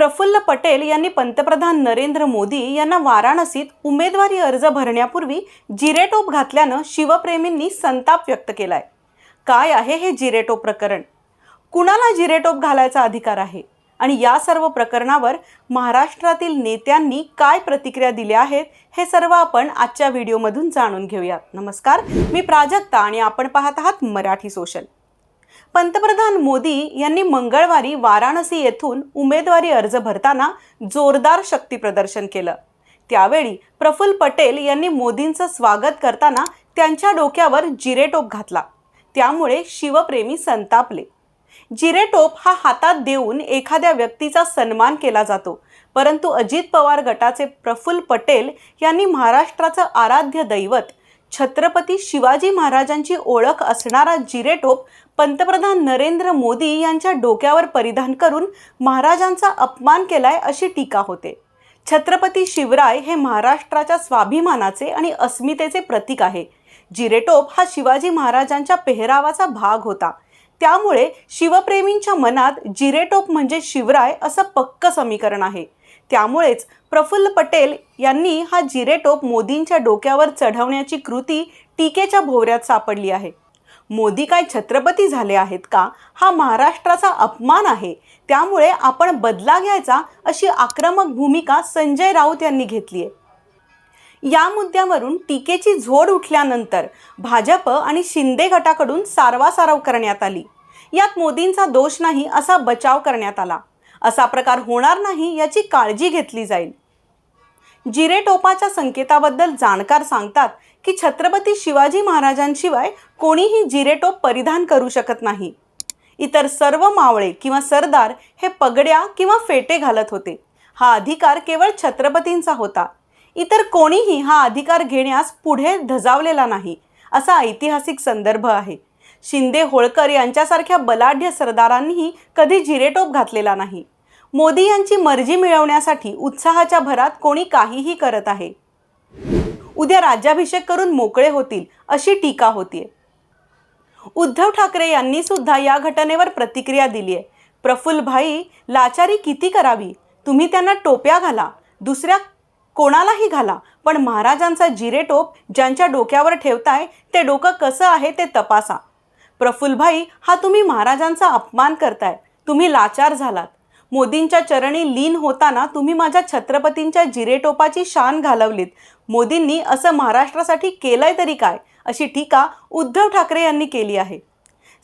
प्रफुल्ल पटेल यांनी पंतप्रधान नरेंद्र मोदी यांना वाराणसीत उमेदवारी अर्ज भरण्यापूर्वी जिरेटोप घातल्यानं शिवप्रेमींनी संताप व्यक्त केलाय. काय आहे हे जिरेटोप प्रकरण? कुणाला जिरेटोप घालायचा अधिकार आहे? आणि या सर्व प्रकरणावर महाराष्ट्रातील नेत्यांनी काय प्रतिक्रिया दिल्या आहेत हे सर्व आपण आजच्या व्हिडिओमधून जाणून घेऊयात. नमस्कार मी प्राजक्ता आणि आपण पाहत आहात मराठी सोशल. पंतप्रधान मोदी यांनी मंगळवारी वाराणसी येथून उमेदवारी अर्ज भरताना जोरदार शक्ती प्रदर्शन केलं. त्यावेळी प्रफुल्ल पटेल यांनी मोदींचं स्वागत करताना त्यांच्या डोक्यावर जिरेटोप घातला. त्यामुळे शिवप्रेमी संतापले. जिरेटोप हा हातात देऊन एखाद्या व्यक्तीचा सन्मान केला जातो परंतु अजित पवार गटाचे प्रफुल्ल पटेल यांनी महाराष्ट्राचं आराध्य दैवत छत्रपती शिवाजी महाराजांची ओळख असणारा जिरेटोप पंतप्रधान नरेंद्र मोदी यांच्या डोक्यावर परिधान करून महाराजांचा अपमान केलाय अशी टीका होते. छत्रपती शिवराय हे महाराष्ट्राच्या स्वाभिमानाचे आणि अस्मितेचे प्रतीक आहे. जिरेटोप हा शिवाजी महाराजांच्या पेहरावाचा भाग होता. त्यामुळे शिवप्रेमींच्या मनात जिरेटोप म्हणजे शिवराय असं पक्क समीकरण आहे. त्यामुळेच प्रफुल्ल पटेल यांनी हा जिरेटोप मोदींच्या डोक्यावर चढवण्याची कृती टीकेच्या भोवऱ्यात सापडली आहे. मोदी काय छत्रपती झाले आहेत का? हा महाराष्ट्राचा अपमान आहे. त्यामुळे आपण बदला घ्यायचा अशी आक्रमक भूमिका संजय राऊत यांनी घेतली आहे या मुद्द्यावरून टीकेची झोड उठल्यानंतर भाजप आणि शिंदे गटाकडून सारवासारव करण्यात आली. यात मोदींचा दोष नाही असा बचाव करण्यात आला. असा प्रकार होणार नाही याची काळजी घेतली जाईल. जिरेटोपाच्या संकेताबद्दल जाणकार सांगतात की छत्रपती शिवाजी महाराजांशिवाय कोणीही जिरेटोप परिधान करू शकत नाही. इतर सर्व मावळे किंवा सरदार हे पगड्या किंवा फेटे घालत होते. हा अधिकार केवळ छत्रपतींचा होता. इतर कोणीही हा अधिकार घेण्यास पुढे धजावलेला नाही असा ऐतिहासिक संदर्भ आहे. शिंदे होळकर यांच्यासारख्या बलाढ्य सरदारांनीही कधी जिरेटोप घातलेला नाही. मोदी यांची मर्जी मिळवण्यासाठी उत्साहाच्या भरात कोणी काहीही करत आहे. उद्या राज्याभिषेक करून मोकळे होतील अशी टीका होतीये. उद्धव ठाकरे यांनी सुद्धा या घटनेवर प्रतिक्रिया दिली आहे प्रफुल्ल भाई लाचारी किती करावी? तुम्ही त्यांना टोप्या घाला दुसऱ्या कोणालाही घाला पण महाराजांचा जिरेटोप ज्यांच्या डोक्यावर ठेवताय ते डोकं कसं आहे ते तपासा. प्रफुल्लभाई हा तुम्ही महाराजांचा अपमान करताय. तुम्ही लाचार झालात. मोदींच्या चरणी लीन होताना तुम्ही माझ्या छत्रपतींच्या जिरेटोपाची शान घालवलीत. मोदींनी असं महाराष्ट्रासाठी केलंय तरी काय? अशी टीका उद्धव ठाकरे यांनी केली आहे.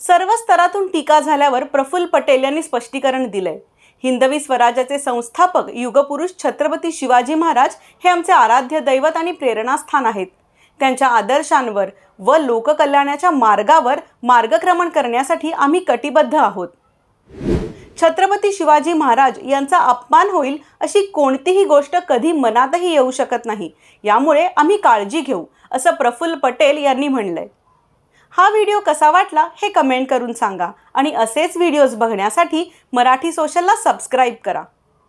सर्व स्तरातून टीका झाल्यावर प्रफुल्ल पटेल यांनी स्पष्टीकरण दिलंय. हिंदवी स्वराज्याचे संस्थापक युगपुरुष छत्रपती शिवाजी महाराज हे आमचे आराध्य दैवत आणि प्रेरणास्थान आहेत. त्यांच्या आदर्शांवर व लोककल्याणाच्या मार्गावर मार्गक्रमण करण्यासाठी आम्ही कटिबद्ध आहोत. छत्रपती शिवाजी महाराज यांचा अपमान होईल अशी कोणतीही गोष्ट कधी मनातही येऊ शकत नाही. यामुळे आम्ही काळजी घेऊ असं प्रफुल्ल पटेल यांनी म्हणलंय. हा व्हिडिओ कसा वाटला हे कमेंट करून सांगा आणि असेच व्हिडिओज बघण्यासाठी मराठी सोशलला सबस्क्राईब करा.